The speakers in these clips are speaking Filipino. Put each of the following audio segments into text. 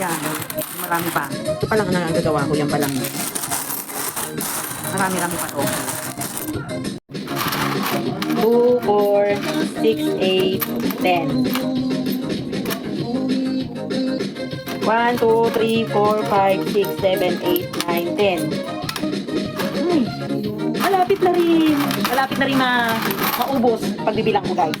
Yan. Marami pa. Ito pa lang ang nagagawa ko. Yan pa lang. Marami-rami pa to. 2, 4, 6, 8, 10. 1, 2, 3, 4, 5, 6, 7, 8, 9, 10. Ay, malapit na rin. Malapit na rin ma maubos pagbibilang ko guys.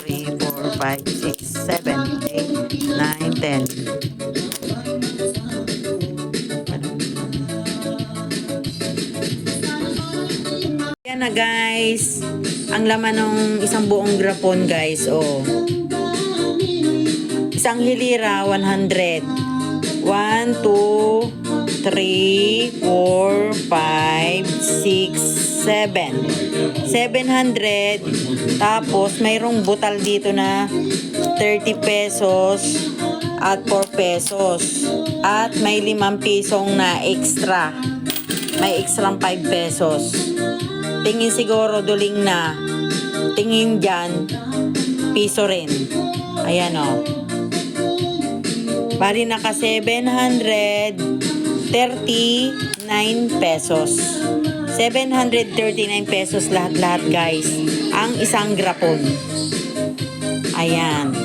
4, 5, 6, 7, 8, 9, 10. Yan na guys. Ang laman ng isang buong grapon guys. Oh. Isang hilira 100. 1, 2, 3, 4, 5, 6, 7. 700. Tapos, mayroong butal dito na 30 pesos at 4 pesos. At may 5 pisong na extra. May extra 5 pesos. Tingin siguro duling na. Tingin dyan, piso rin. Ayan o. Oh. Bali naka 739 pesos. 739 pesos lahat-lahat guys. Ang isang grapon. Ayan.